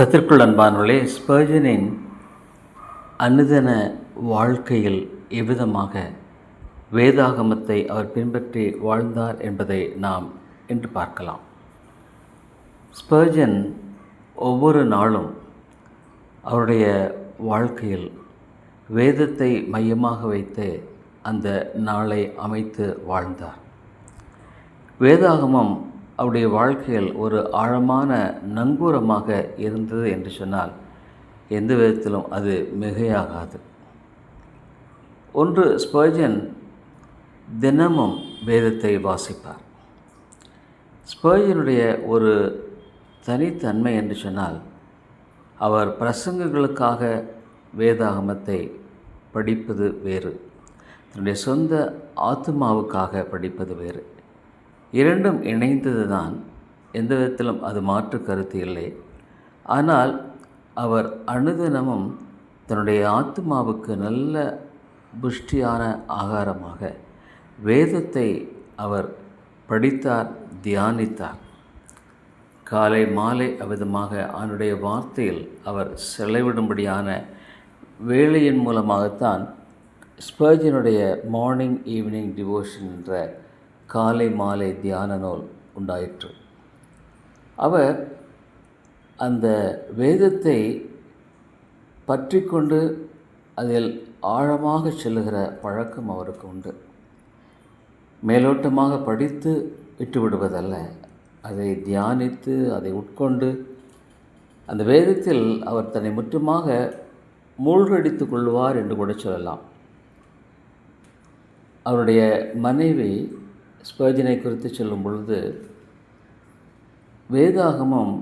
கத்திற்குள் அன்பானவர்களே ஸ்பர்ஜனின் அனுதன வாழ்க்கையில் எவ்விதமாக வேதாகமத்தை அவர் பின்பற்றி வாழ்ந்தார் என்பதை நாம் இன்று பார்க்கலாம். ஸ்பர்ஜன் ஒவ்வொரு நாளும் அவருடைய வாழ்க்கையில் வேதத்தை மையமாக வைத்து அந்த நாளை அமைத்து வாழ்ந்தார். வேதாகமம் அவருடைய வாழ்க்கையில் ஒரு ஆழமான நங்கூரமாக இருந்தது என்று சொன்னால் எந்த விதத்திலும் அது மிகையாகாது. ஒன்று ஸ்பர்ஜன் தினமும் வேதத்தை வாசிப்பார். ஸ்பர்ஜனுடைய ஒரு தனித்தன்மை என்று சொன்னால் அவர் பிரசங்கங்களுக்காக வேதாகமத்தை படிப்பது வேறு தன்னுடைய சொந்த ஆத்மாவுக்காக படிப்பது வேறு. இரண்டும் இணைந்தது தான் எந்த விதத்திலும் அது மாற்று கருத்து இல்லை. ஆனால் அவர் அனுதினமும் தன்னுடைய ஆத்மாவுக்கு நல்ல புஷ்டியான ஆகாரமாக வேதத்தை அவர் படித்தார் தியானித்தார். காலை மாலை அவ்விதமாக அவனுடைய வார்த்தையில் அவர் செலவிடும்படியான வேலையின் மூலமாகத்தான் ஸ்பர்ஜினுடைய மார்னிங் ஈவினிங் டிவோஷன் என்ற காலை மாலை தியான நூல் உண்டாயிற்று. அவர் அந்த வேதத்தை பற்றி கொண்டு அதில் ஆழமாக செல்லுகிற பழக்கம் அவருக்கு உண்டு. மேலோட்டமாக படித்து விட்டுவிடுவதல்ல அதை தியானித்து அதை உட்கொண்டு அந்த வேதத்தில் அவர் தன்னை முற்றுமாக மூழ்கடித்து கொள்வார் என்று கூட சொல்லலாம். அவருடைய மனைவி ஸ்பர்ஜனை குறித்து சொல்லும் பொழுது வேதாகமம்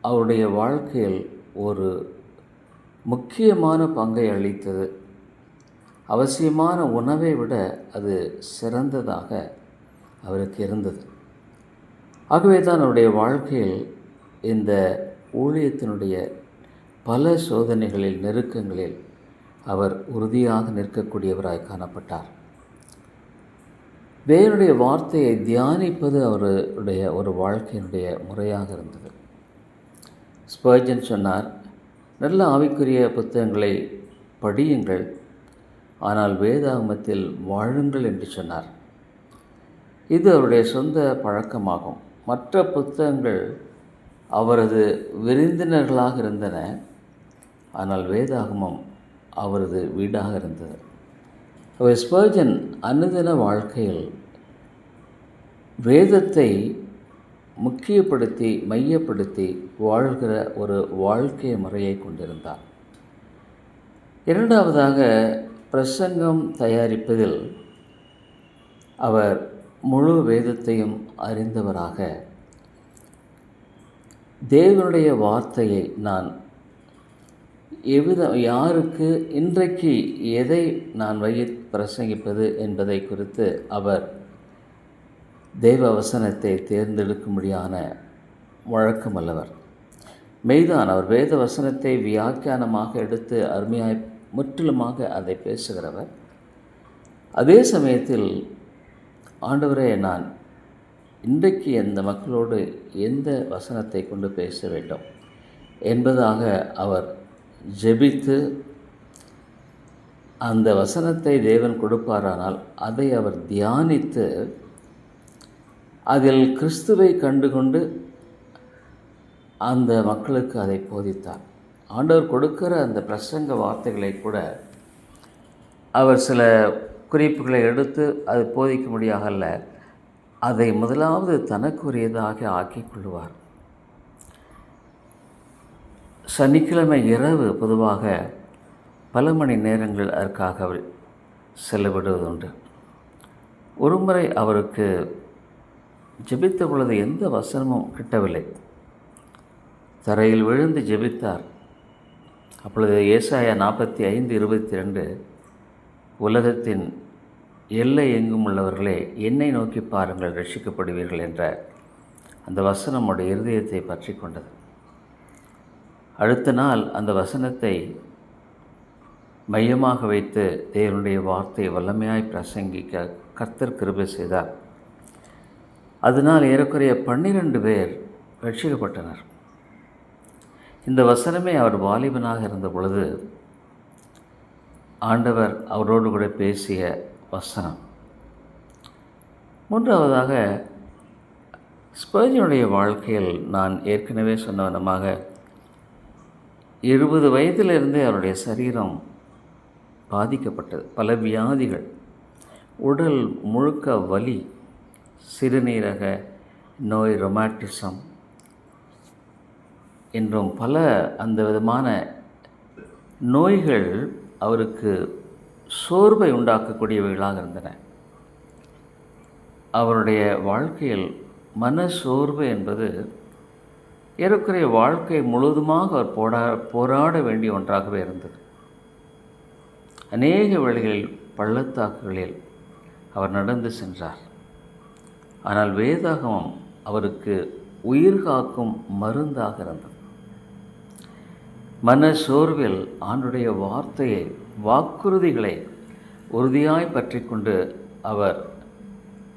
அவருடைய வாழ்க்கையில் ஒரு முக்கியமான பங்கை அளித்தது. அவசியமான உணவை விட அது சிறந்ததாக அவருக்கு இருந்தது. ஆகவே தான் அவருடைய வாழ்க்கையில் இந்த ஊழியத்தினுடைய பல சோதனைகளில் நெருக்கங்களில் அவர் உறுதியாக நிற்கக்கூடியவராய் காணப்பட்டார். தேவனுடைய வார்த்தையை தியானிப்பது அவருடைய ஒரு வாழ்க்கையினுடைய முறையாக இருந்தது. ஸ்பர்ஜன் சொன்னார் நல்ல ஆவிக்குரிய புத்தகங்களை படியுங்கள் ஆனால் வேதாகமத்தில் வாழுங்கள் என்று சொன்னார். இது அவருடைய சொந்த பழக்கமாகும். மற்ற புத்தகங்கள் அவரது விருந்தினர்களாக இருந்தன ஆனால் வேதாகமம் அவரது வீடாக இருந்தது. அவர் ஸ்பர்ஜன் அனுதின வாழ்க்கையில் வேதத்தை முக்கியப்படுத்தி மையப்படுத்தி வாழ்கிற ஒரு வாழ்க்கை முறையை கொண்டிருந்தார். இரண்டாவதாக பிரசங்கம் தயாரிப்பதில் அவர் முழு வேதத்தையும் அறிந்தவராக தேவனுடைய வார்த்தையை நான் எவ்வித யாருக்கு இன்றைக்கு எதை நான் வைத்து பிரசங்கிப்பது என்பதை குறித்து அவர் தெய்வ வசனத்தை தேர்ந்தெடுக்கும்படியான வழக்கம் அல்லவர். மெய்தான் அவர் வேத வசனத்தை வியாக்கியானமாக எடுத்து அருமையாய் முற்றிலுமாக அதை பேசுகிறவர். அதே சமயத்தில் ஆண்டவரே நான் இன்றைக்கு எந்த மக்களோடு எந்த வசனத்தை கொண்டு பேச வேண்டும் என்பதாக அவர் ஜெபித்து அந்த வசனத்தை தேவன் கொடுப்பாரானால் அதை அவர் தியானித்து அதில் கிறிஸ்துவை கண்டுகொண்டு அந்த மக்களுக்கு அதை போதித்தார். ஆண்டவர் கொடுக்கிற அந்த பிரசங்க வார்த்தைகளை கூட அவர் சில குறிப்புகளை எடுத்து அது போதிக்க முடியாகல்ல அதை முதலாவது தனக்குரியதாக ஆக்கிக் கொள்வார் சனிக்கிழமை இரவு பொதுவாக பல மணி நேரங்கள் அதற்காக அவர் செலவிடுவதுண்டு. ஒருமுறை அவருக்கு ஜெபித்த பொழுது எந்த வசனமும் கிட்டவில்லை. தரையில் விழுந்து ஜெபித்தார். அப்பொழுது ஏசாயா நாற்பத்தி ஐந்து இருபத்தி ரெண்டு உலகத்தின் எல்லை எங்கும் உள்ளவர்களே என்னை நோக்கி பாருங்கள் ரட்சிக்கப்படுவீர்கள் என்ற அந்த வசனம் உடைய இருதயத்தை பற்றி கொண்டது. அடுத்த நாள் அந்த வசனத்தை மையமாக வைத்து தேவனுடைய வார்த்தை வல்லமையாய் பிரசங்கிக்க கர்த்தர் கிருபை செய்தார். அதனால் ஏறக்குறைய பன்னிரண்டு பேர் ரட்சிக்கப்பட்டனர். இந்த வசனமே அவர் வாலிபனாக இருந்த பொழுது ஆண்டவர் அவரோடு கூட பேசிய வசனம். மூன்றாவதாக ஸ்பர்ஜனுடைய வாழ்க்கையில் நான் ஏற்கனவே சொன்ன விதமாக இருபது வயதிலிருந்தே அவருடைய சரீரம் பாதிக்கப்பட்டது. பல வியாதிகள் உடல் முழுக்க வலி சிறுநீரக நோய் ரொமாட்டிசம் என்றும் பல அந்த விதமான நோய்கள் அவருக்கு சோர்வை உண்டாக்கக்கூடியவைகளாக இருந்தன. அவருடைய வாழ்க்கையில் மன சோர்வு என்பது ஏறக்குறைய வாழ்க்கை முழுவதுமாக அவர் போடா போராட வேண்டிய ஒன்றாகவே இருந்தது. அநேக வழிகளில் பள்ளத்தாக்குகளில் அவர் நடந்து சென்றார். ஆனால் வேதாகமம் அவருக்கு உயிர் காக்கும் மருந்தாக இருந்தது. மன சோர்வில் ஆண்டுடைய வார்த்தையை வாக்குறுதிகளை உறுதியாய் பற்றி கொண்டு அவர்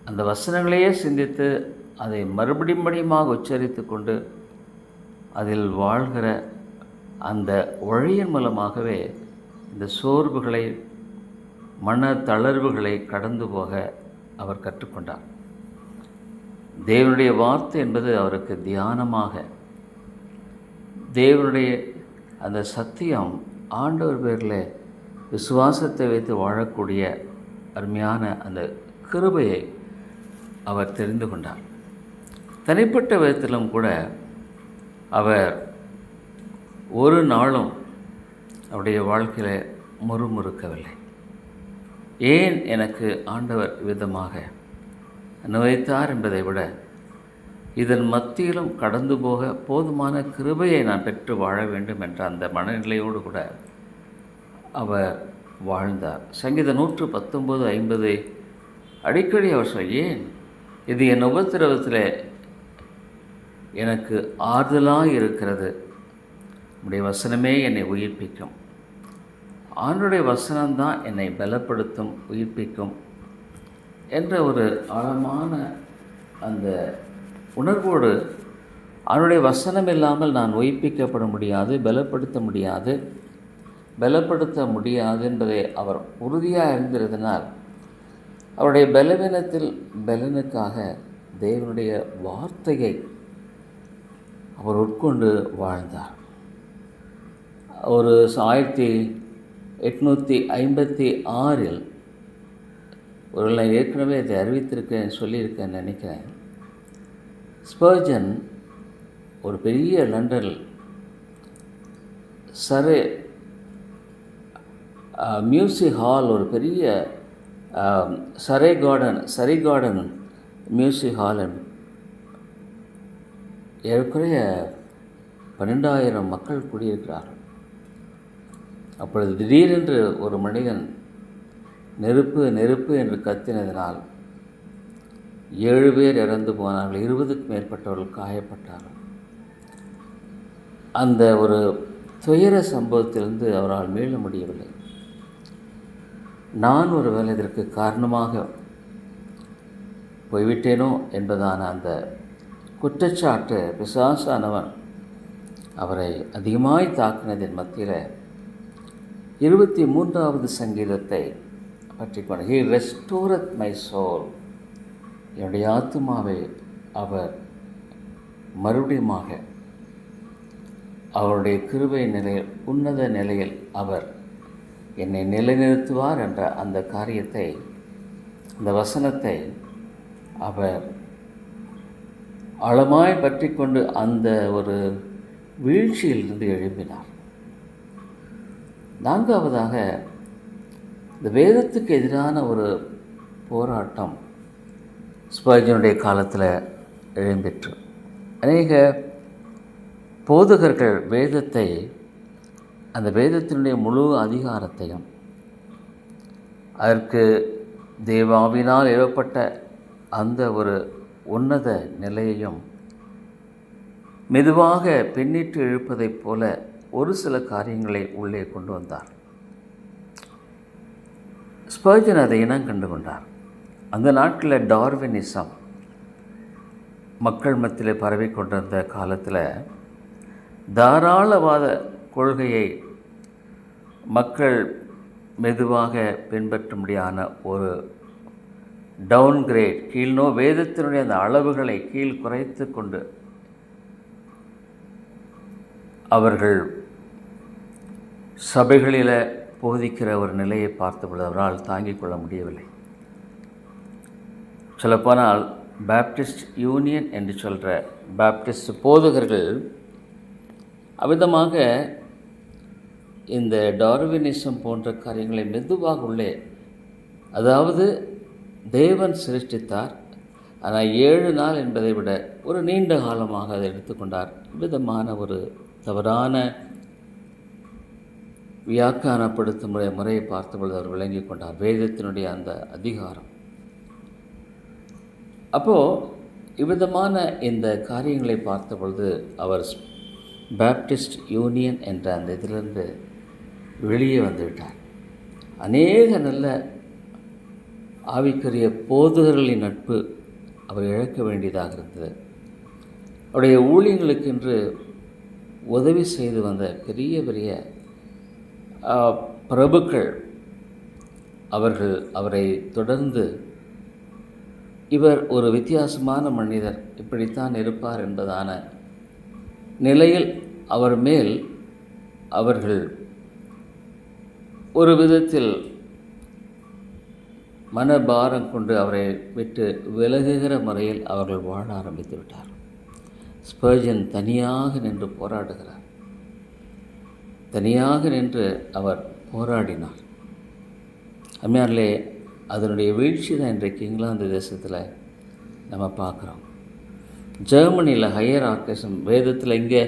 அந்த வசனங்களையே சிந்தித்து அதை மறுபடியும் மறுபடியுமாக உச்சரித்து கொண்டு அதில் வாழ்கிற அந்த ஒழியின் மூலமாகவே இந்த சோர்வுகளை மன தளர்வுகளை கடந்து போக அவர் கற்றுக்கொண்டார். தேவனுடைய வார்த்தை என்பது அவருக்கு தியானமாக. தேவனுடைய அந்த சத்தியம் ஆண்டவர் பேரில் விசுவாசத்தை வைத்து வாழக்கூடிய அருமையான அந்த கிருபையை அவர் தெரிந்து கொண்டார். தனிப்பட்ட விதத்திலும் கூட அவர் ஒரு நாளும் அவருடைய வாழ்க்கையில் முறுமுறுக்கவில்லை. ஏன் எனக்கு ஆண்டவர் விதமாக அனுபவித்தார் என்பதை விட இதன் மத்தியிலும் கடந்து போக போதுமான கிருபையை நான் பெற்று வாழ வேண்டும் என்ற அந்த மனநிலையோடு கூட அவர் வாழ்ந்தார். சங்கீத நூற்று பத்தொம்பது ஐம்பது. அடிக்கடி அவர் சொல் ஏன் இது என் உபத்திரவத்தில் எனக்கு ஆறுதலாக இருக்கிறது. உடைய வசனமே என்னை உயிர்ப்பிக்கும். ஆண்டுடைய வசனம்தான் என்னை பலப்படுத்தும் உயிர்ப்பிக்கும். என்ற ஒரு ஆழமான அந்த உணர்வோடு அவனுடைய வசனம் இல்லாமல் நான் ஒய்ப்பிக்கப்பட முடியாது பலப்படுத்த முடியாது. பலப்படுத்த முடியாது என்பதை அவர் உறுதியாக இருந்திருந்தனால் அவருடைய பலவீனத்தில் பலனுக்காக தேவனுடைய வார்த்தையை அவர் உட்கொண்டு வாழ்ந்தார். ஒரு ஆயிரத்தி எட்நூற்றி ஐம்பத்தி ஆறில் ஒரு நான் ஏற்கனவே இதை அறிவித்திருக்கேன் சொல்லியிருக்கேன் நினைக்கிறேன். ஸ்பர்ஜன் ஒரு பெரிய லண்டன் சரே மியூசிக் ஹால் ஒரு பெரிய Surrey garden Surrey garden music hall ஏற்குறைய பன்னெண்டாயிரம் மக்கள் குடியிருக்கிறார்கள். அப்பொழுது திடீரென்று ஒரு மனிதன் நெருப்பு நெருப்பு என்று கத்தினதினால் ஏழு பேர் இறந்து போனார்கள். இருபதுக்கும் மேற்பட்டவர்கள் காயப்பட்டார்கள். அந்த ஒரு துயர சம்பவத்திலிருந்து அவரால் மீள முடியவில்லை. நான் ஒரு வேலை இதற்கு காரணமாக போய்விட்டேனோ என்பதான அந்த குற்றச்சாட்டு பிசாசானவன் அவரை அதிகமாய் தாக்கினதின் மத்தியில் இருபத்தி மூன்றாவது சங்கீதத்தை பற்றி கொண்டு ஹி ரெஸ்டோரத் மை சோல் என்னுடைய ஆத்மாவை அவர் மறுபடியுமாக அவருடைய கிருபை நிலையில் உன்னத நிலையில் அவர் என்னை நிலைநிறுத்துவார் என்ற அந்த காரியத்தை அந்த வசனத்தை அவர் ஆழமாய் பற்றி கொண்டு அந்த ஒரு வீழ்ச்சியிலிருந்து எழுப்பினார் நான்காவதாக இந்த வேதத்துக்கு எதிரான ஒரு போராட்டம் ஸ்பர்ஜனுடைய காலத்தில் எழும்பெற்று அநேக போதகர்கள் வேதத்தை அந்த வேதத்தினுடைய முழு அதிகாரத்தையும் அதற்கு தேவாவினால் ஏவப்பட்ட அந்த ஒரு உன்னத நிலையையும் மெதுவாக பின்னிட்டு இழுப்பதைப் போல ஒரு சில காரியங்களை உள்ளே கொண்டு வந்தார். ஸ்பர்ஜன் அதை இனம் கண்டு கொண்டார். அந்த நாட்களில் டார்வினிசம் மக்கள் மத்தியில் பரவி கொண்டிருந்த காலத்தில் தாராளவாத கொள்கையை மக்கள் மெதுவாக பின்பற்றும்படியான ஒரு டவுன்கிரேட் கீழ்நோ வேதத்தினுடைய அந்த அளவுகளை கீழ் குறைத்து கொண்டு அவர்கள் சபைகளில் போதிக்கிற ஒரு நிலையை பார்த்தபொழுது அவரால் தாங்கிக் கொள்ள முடியவில்லை. சொல்லப்போனால் பேப்டிஸ்ட் யூனியன் என்று சொல்கிற பேப்டிஸ்ட் போதகர்கள் அவ்விதமாக இந்த டார்வினிசம் போன்ற காரியங்களை மெதுவாக உள்ளே அதாவது தேவன் சிருஷ்டித்தார் ஆனால் ஏழு நாள் என்பதை விட ஒரு நீண்ட காலமாக அதை எடுத்துக்கொண்டார். விதமான ஒரு தவறான வியாக்கியானப்படுத்தும் முறை முறையை பார்த்தபொழுது அவர் விளங்கி கொண்டார். வேதத்தினுடைய அந்த அதிகாரம். அப்போது இவ்விதமான இந்த காரியங்களை பார்த்த பொழுது அவர் பேப்டிஸ்ட் யூனியன் என்ற அந்த இதிலிருந்து வெளியே வந்துவிட்டார் அநேக நல்ல ஆவிக்குரிய போதுகர்களின் நட்பு அவர் இழக்க வேண்டியதாக இருந்தது. அவருடைய ஊழியங்களுக்கென்று உதவி செய்து வந்த பெரிய பெரிய பிரபுக்கள் அவர்கள் அவரை தொடர்ந்து இவர் ஒரு வித்தியாசமான மனிதர் இப்படித்தான் இருப்பார் என்பதான நிலையில் அவர் மேல் அவர்கள் ஒரு விதத்தில் மனபாரம் கொண்டு அவரை விட்டு விலகுகிற முறையில் அவர்கள் வாழ ஆரம்பித்து விட்டார் ஸ்பர்ஜன் தனியாக நின்று போராடுகிறார். தனியாக நின்று அவர் போராடினார். அம்மையாரிலே அதனுடைய வீழ்ச்சி தான் இன்றைக்கு இங்கிலாந்து தேசத்தில் நம்ம பார்க்குறோம். ஜெர்மனியில் ஹையர் ஆர்கேசம் வேதத்தில் இங்கே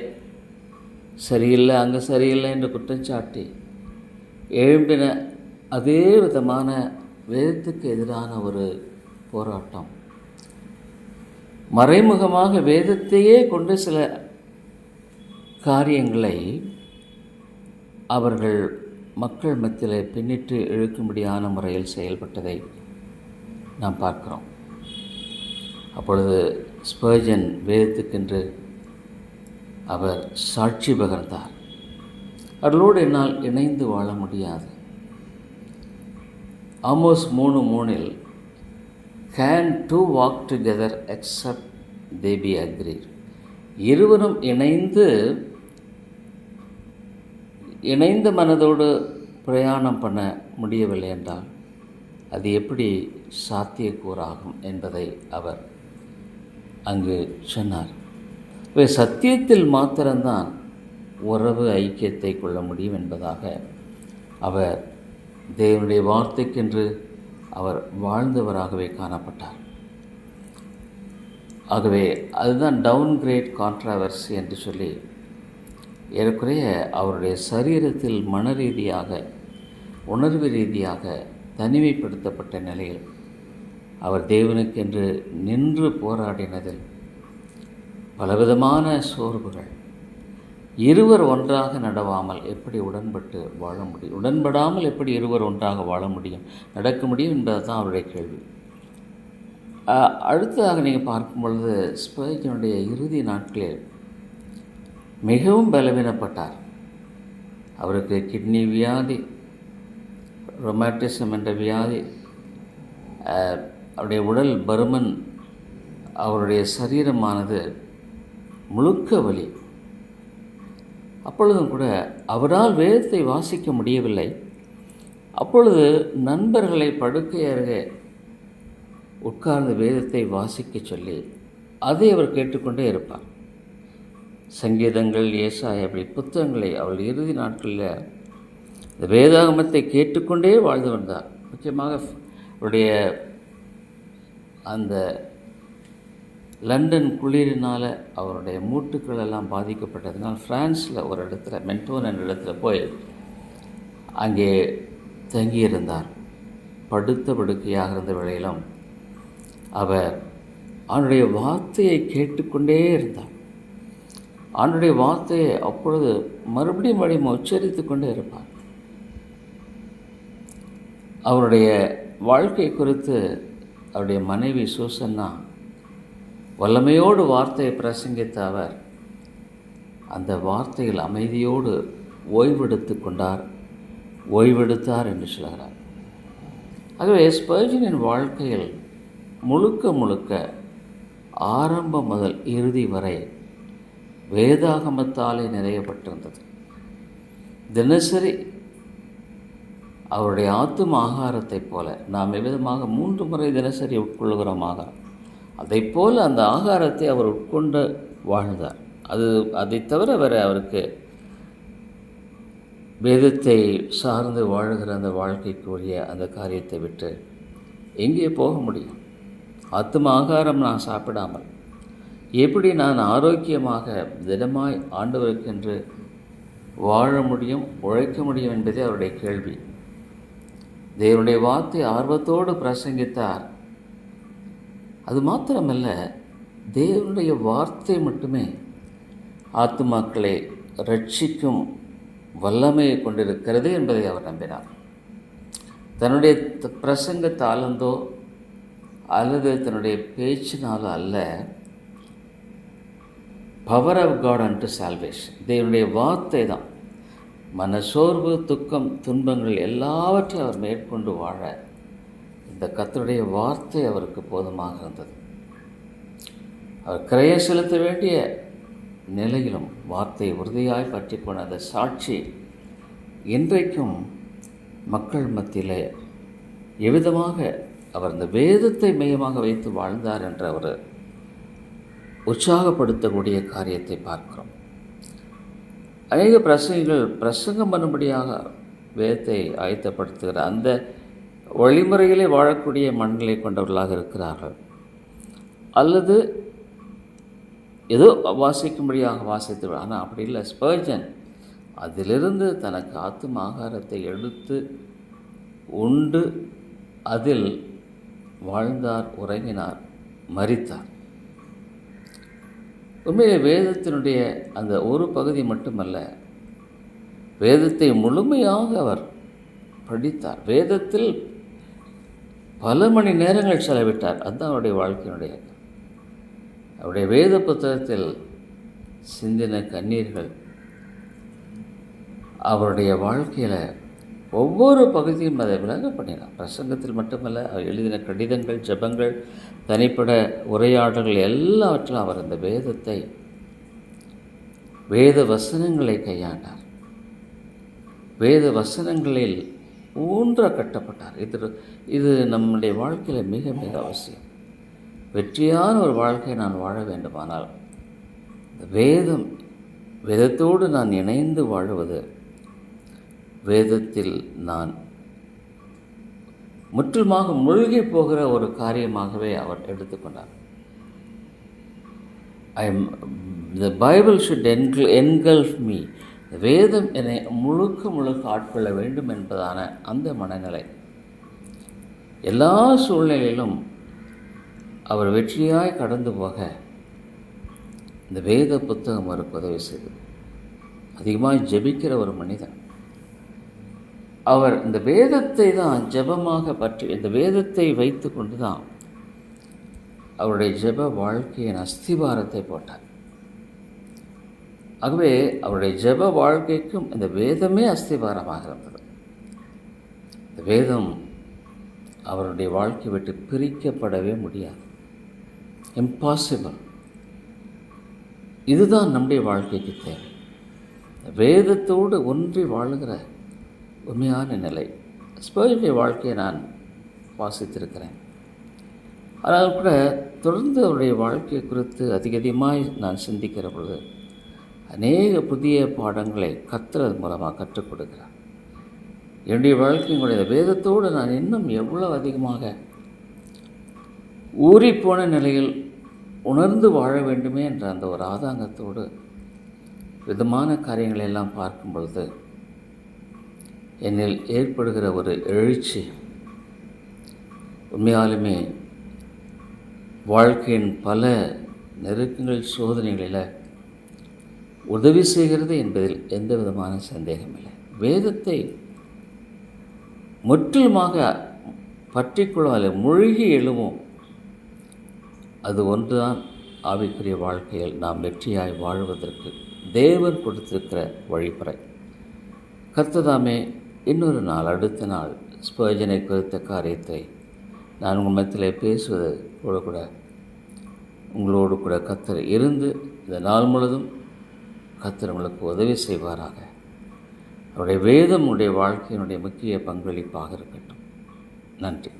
சரியில்லை அங்கே சரியில்லை என்று குற்றஞ்சாட்டி எழும்பின அதே விதமான வேதத்துக்கு எதிரான ஒரு போராட்டம். மறைமுகமாக வேதத்தையே கொண்டு சில காரியங்களை அவர்கள் மக்கள் மத்தியில் பின்னிட்டு இழுக்கும்படியான முறையில் செயல்பட்டதை நாம் பார்க்கிறோம். அப்பொழுது ஸ்பர்ஜன் வேதத்துக்கென்று அவர் சாட்சி பகர்ந்தார். அவர்களோடு என்னால் இணைந்து வாழ முடியாது. ஆமோஸ் மூணு மூணில் can two walk together except they be agree இருவரும் இணைந்து இணைந்த மனதோடு பிரயாணம் பண்ண முடியவில்லை என்றால் அது எப்படி சாத்தியக்கூறாகும் என்பதை அவர் அங்கு சொன்னார். இவை சத்தியத்தில் மாத்திரம்தான் உறவு ஐக்கியத்தை கொள்ள முடியும் என்பதாக அவர் தேவனுடைய வார்த்தைக்கென்று அவர் வாழ்ந்தவராகவே காணப்பட்டார். ஆகவே அதுதான் டவுன் கிரேட் கான்ட்ராவர்சி என்று சொல்லி ஏறக்குறைய அவருடைய சரீரத்தில் மன ரீதியாக உணர்வு ரீதியாக தனிமைப்படுத்தப்பட்ட நிலையில் அவர் தேவனுக்கென்று நின்று போராடினதில் பலவிதமான சோர்வுகள். இருவர் ஒன்றாக நடவாமல் எப்படி உடன்பட்டு வாழ முடியும்? உடன்படாமல் எப்படி இருவர் ஒன்றாக வாழ முடியும்? நடக்க முடியும் என்பது தான் அவருடைய கேள்வி. அடுத்ததாக நீங்கள் பார்க்கும் பொழுது ஸ்பர்ஜனுடைய இறுதி நாட்களில் மிகவும் பலவீனப்பட்டார். அவருக்கு கிட்னி வியாதி ரொமாட்டிசம் என்ற வியாதி அவருடைய உடல் பருமன் அவருடைய சரீரமானது முழுக்க வலி. அப்பொழுதும் கூட அவரால் வேதத்தை வாசிக்க முடியவில்லை. அப்பொழுது நண்பர்களை படுக்கை அருகே உட்கார்ந்து வேதத்தை வாசிக்கச் சொல்லி அதை அவர் கேட்டுக்கொண்டே இருப்பார். சங்கீதங்கள் ஏசாய அப்படி புத்தகங்களை அவள் இறுதி நாட்களில் இந்த வேதாகமத்தை கேட்டுக்கொண்டே வாழ்ந்து வந்தார். முக்கியமாக அவருடைய அந்த லண்டன் குளிரினால் அவருடைய மூட்டுக்கள் எல்லாம் பாதிக்கப்பட்டதுனால் ஃப்ரான்ஸில் ஒரு இடத்துல மென்டோன் என்ற இடத்துல போய் அங்கே தங்கியிருந்தார். படுத்த படுக்கையாக இருந்த வேளையிலும் அவர் அவனுடைய வார்த்தையை கேட்டுக்கொண்டே இருந்தார். அவனுடைய வார்த்தையை அப்பொழுது மறுபடியும் மறுபடியும் உச்சரித்து கொண்டே இருப்பார். அவருடைய வாழ்க்கை குறித்து அவருடைய மனைவி சூசன்னா வல்லமையோடு வார்த்தையை பிரசங்கித்த அவர் அந்த வார்த்தையில் அமைதியோடு ஓய்வெடுத்து கொண்டார் ஓய்வெடுத்தார் என்று சொல்கிறார். ஆகவே ஸ்பர்ஜனின் வாழ்க்கையில் முழுக்க முழுக்க ஆரம்பம் முதல் இறுதி வரை வேதாகமத்தாலே நிறையப்பட்டிருந்தது. தினசரி அவருடைய ஆத்தும ஆகாரத்தைப் போல நாம் எவ்விதமாக மூன்று முறை தினசரி உட்கொள்கிறோம் ஆகாரம். அதைப் போல் அந்த ஆகாரத்தை அவர் உட்கொண்டு வாழ்ந்தார். அது அதை தவிர வேறு அவருக்கு வேதத்தை சார்ந்து வாழுகிற அந்த வாழ்க்கைக்குரிய அந்த காரியத்தை விட்டு எங்கே போக முடியும்? ஆத்தும ஆகாரம் நான் சாப்பிடாமல் எப்படி நான் ஆரோக்கியமாக திடமாய் ஆண்டவருக்கென்று வாழ முடியும் உழைக்க முடியும் என்பதே அவருடைய கேள்வி. தேவனுடைய வார்த்தை ஆர்வத்தோடு பிரசங்கித்தார். அது மாத்திரமல்ல தேவனுடைய வார்த்தை மட்டுமே ஆத்துமாக்களை ரட்சிக்கும் வல்லமையை கொண்டிருக்கிறது என்பதை அவர் நம்பினார். தன்னுடைய த- பிரசங்க தாளந்தோ அல்லது தன்னுடைய பேச்சினாலோ அல்ல power of God and salvation தேவனுடைய வார்த்தை தான். மனசோர்வு துக்கம் துன்பங்கள் எல்லாவற்றையும் அவர் மேற்கொண்டு வாழ இந்த கத்தருடைய வார்த்தை அவருக்கு போதுமாக இருந்தது. அவர் கிரைய செலுத்த வேண்டிய நிலையிலும் வார்த்தையை உறுதியாய் பற்றி கொண்ட அந்த சாட்சி இன்றைக்கும் மக்கள் மத்தியில் எவ்விதமாக அவர் இந்த வேதத்தை மையமாக வைத்து வாழ்ந்தார் என்ற ஒரு உற்சாகப்படுத்தக்கூடிய காரியத்தை பார்க்கிறோம். அநேக பிரசங்கிகள் பிரசங்கம் பண்ணும்படியாக வேதத்தை ஆயத்தப்படுத்துகிற அந்த வழிமுறைகளே வாழக்கூடிய மனநிலை கொண்டவர்களாக இருக்கிறார்கள். அல்லது ஏதோ வாசிக்கும்படியாக வாசித்து ஆனால் அப்படி இல்லை. ஸ்பர்ஜன் அதிலிருந்து தனக்கு ஆத்தும் ஆகாரத்தை எடுத்து உண்டு அதில் வாழ்ந்தார் உறங்கினார் மறித்தார் உண்மையிலே வேதத்தினுடைய அந்த ஒரு பகுதி மட்டுமல்ல வேதத்தை முழுமையாக அவர் படித்தார். வேதத்தில் பல மணி நேரங்கள் செலவிட்டார். அதுதான் அவருடைய வாழ்க்கையினுடைய அவருடைய வேத புத்தகத்தில் சிந்தின கண்ணீர்கள் அவருடைய வாழ்க்கையில் ஒவ்வொரு பகுதியும் அதை விளங்க பண்ணிடலாம். பிரசங்கத்தில் மட்டுமல்ல அவர் எழுதின கடிதங்கள் ஜெபங்கள் தனிப்பட உரையாடல்கள் எல்லாவற்றிலும் அவர் அந்த வேதத்தை வேத வசனங்களை கையாண்டார். வேத வசனங்களில் ஊன்ற கட்டப்பட்டார். இது இது நம்முடைய வாழ்க்கையில் மிக மிக அவசியம். வெற்றியான ஒரு வாழ்க்கையை நான் வாழ வேண்டுமானால் இந்த வேதம் வேதத்தோடு நான் இணைந்து வாழுவது வேதத்தில் நான் முற்றிலுமாக மூழ்கி போகிற ஒரு காரியமாகவே அவர் எடுத்துக்கொண்டார் I am the Bible should engulf engulf me வேதம் என்னை முழுக்க முழுக்க ஆட்கொள்ள வேண்டும் என்பதான அந்த மனநிலை. எல்லா சூழ்நிலையிலும் அவர் வெற்றியாய் கடந்து போக இந்த வேத புத்தகம் அவருக்கு உதவி செய்தது. அதிகமாக ஜெபிக்கிற ஒரு மனிதன். அவர் இந்த வேதத்தை தான் ஜெபமாக பற்றி இந்த வேதத்தை வைத்து கொண்டு தான் அவருடைய ஜெப வாழ்க்கையின் அஸ்திபாரத்தை போட்டார். ஆகவே அவருடைய ஜெப வாழ்க்கைக்கும் இந்த வேதமே அஸ்திபாரமாக இருந்தது. இந்த வேதம் அவருடைய வாழ்க்கை விட்டு பிரிக்கப்படவே முடியாது. இம்பாசிபிள் இதுதான் நம்முடைய வாழ்க்கைக்கு தேவை. வேதத்தோடு ஒன்றி வாழுகிற உண்மையான நிலை. ஸ்போயினுடைய வாழ்க்கையை நான் வாசித்திருக்கிறேன். ஆனால் கூட தொடர்ந்து அவருடைய வாழ்க்கை குறித்து அதிக அதிகமாக நான் சிந்திக்கிற பொழுது அநேக புதிய பாடங்களை கத்துறது மூலமாக கற்றுக் கொடுக்கிறார். என்னுடைய வாழ்க்கையினுடைய வேதத்தோடு நான் இன்னும் எவ்வளவு அதிகமாக ஊறிப்போன நிலையில் உணர்ந்து வாழ வேண்டுமே என்ற அந்த ஒரு ஆதாங்கத்தோடு விதமான காரியங்களை எல்லாம் பார்க்கும் பொழுது என்னில் ஏற்படுகிற ஒரு எழுச்சி உண்மையாலுமே வாழ்க்கையின் பல நெருக்கங்கள் சோதனைகளில் உதவி செய்கிறது என்பதில் எந்த விதமான சந்தேகமில்லை. வேதத்தை முற்றிலுமாக பற்றிக்கொள்ளாத மூழ்கி எழுவோம். அது ஒன்றுதான். ஆவிக்குரிய வாழ்க்கையில் நாம் வெற்றியாய் வாழ்வதற்கு தேவன் கொடுத்திருக்கிற வழிமுறை. கர்த்ததாமே இன்னொரு நாள் அடுத்த நாள் ஸ்பர்ஜனை குறித்த காரியத்தை நான் உங்கள் மத்தியில் பேசுவது கூட கூட உங்களோடு கூட கத்தர் இருந்து இந்த நாள் முழுதும் கத்தர் உங்களுக்கு உதவி செய்வாராக. அவருடைய வேதம் உடைய வாழ்க்கையினுடைய முக்கிய பங்களிப்பாக இருக்கட்டும். நன்றி.